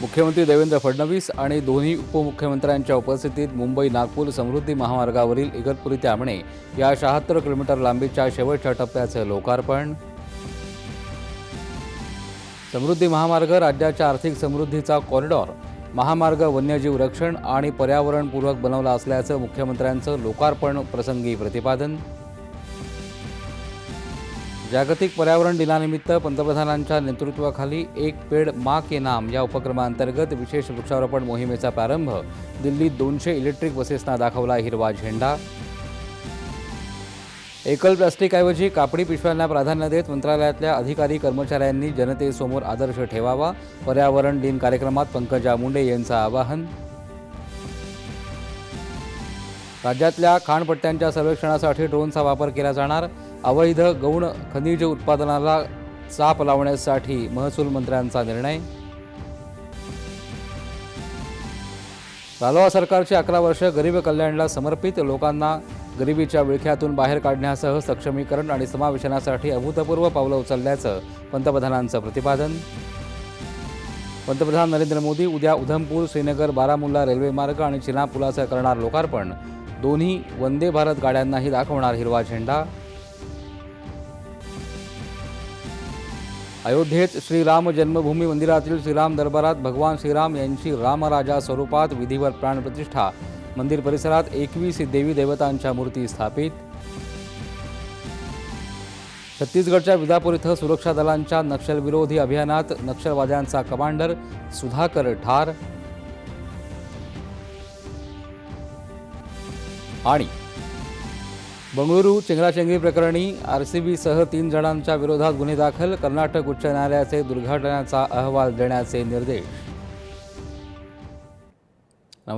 मुख्यमंत्री देवेंद्र फडणवीस आणि दोन्ही उपमुख्यमंत्र्यांच्या उपस्थितीत मुंबई नागपूर समृद्धी महामार्गावरील इगतपुरी त्यामणे या शहात्तर किलोमीटर लांबीच्या शेवटच्या टप्प्याचं लोकार्पण. समृद्धी महामार्ग राज्याच्या आर्थिक समृद्धीचा कॉरिडॉर महामार्ग वन्यजीव रक्षण आणि पर्यावरणपूरक बनवला असल्याचं मुख्यमंत्र्यांचं लोकार्पण प्रसंगी प्रतिपादन. जागतिक पर्यावरण दिनानिमित्त पंतप्रधानांच्या नेतृत्वाखाली एक पेड मा के नाम या उपक्रमांतर्गत विशेष वृक्षारोपण मोहिमेचा प्रारंभ. दिल्लीत दोनशे इलेक्ट्रिक बसेसना दाखवला हिरवा झेंडा. एकल प्लास्टिकऐवजी कापडी पिशव्यांना प्राधान्य देत मंत्रालयातल्या अधिकारी कर्मचाऱ्यांनी जनतेसमोर आदर्श ठेवावा. पर्यावरण दिन कार्यक्रमात पंकजा मुंडे यांचं आवाहन. राज्यातल्या खाणपट्ट्यांच्या सर्वेक्षणासाठी ड्रोनचा वापर केला जाणार. अवैध गौण खनिज उत्पादनाला चाप लावण्यासाठी महसूल मंत्र्यांचा निर्णय. रालोआ सरकारची अकरा वर्ष गरीब कल्याणला समर्पित लोकांना गरिबीच्या विळख्यातून बाहेर काढण्यासह सक्षमीकरण आणि समावेशनासाठी अभूतपूर्व पावलं उचलल्याचं पंतप्रधानांचं प्रतिपादन. पंतप्रधान नरेंद्र मोदी उद्या उधमपूर श्रीनगर बारामुल्ला रेल्वेमार्ग आणि चिना पुलाचं करणार लोकार्पण. दोन्ही वंदे भारत गाड्यांनाही दाखवणार हिरवा झेंडा. अयोध्येत श्रीराम जन्मभूमी मंदिरातील श्रीराम दरबारात भगवान श्रीराम यांची रामराजा स्वरूपात विधिवत प्राणप्रतिष्ठा मंदिर परिसरात एकवीस देवी देवतांच्या मूर्ती स्थापित. छत्तीसगडच्या विजापूर इथं सुरक्षा दलांच्या नक्षलविरोधी अभियानात नक्षलवाद्यांचा कमांडर सुधाकर ठार. आणि बंगळुरू चेंगराचेंगरी प्रकरणी आर सी बीसह तीन जणांच्या विरोधात गुन्हे दाखल कर्नाटक उच्च न्यायालयाचे दुर्घटनेचा अहवाल देण्याचे निर्देश.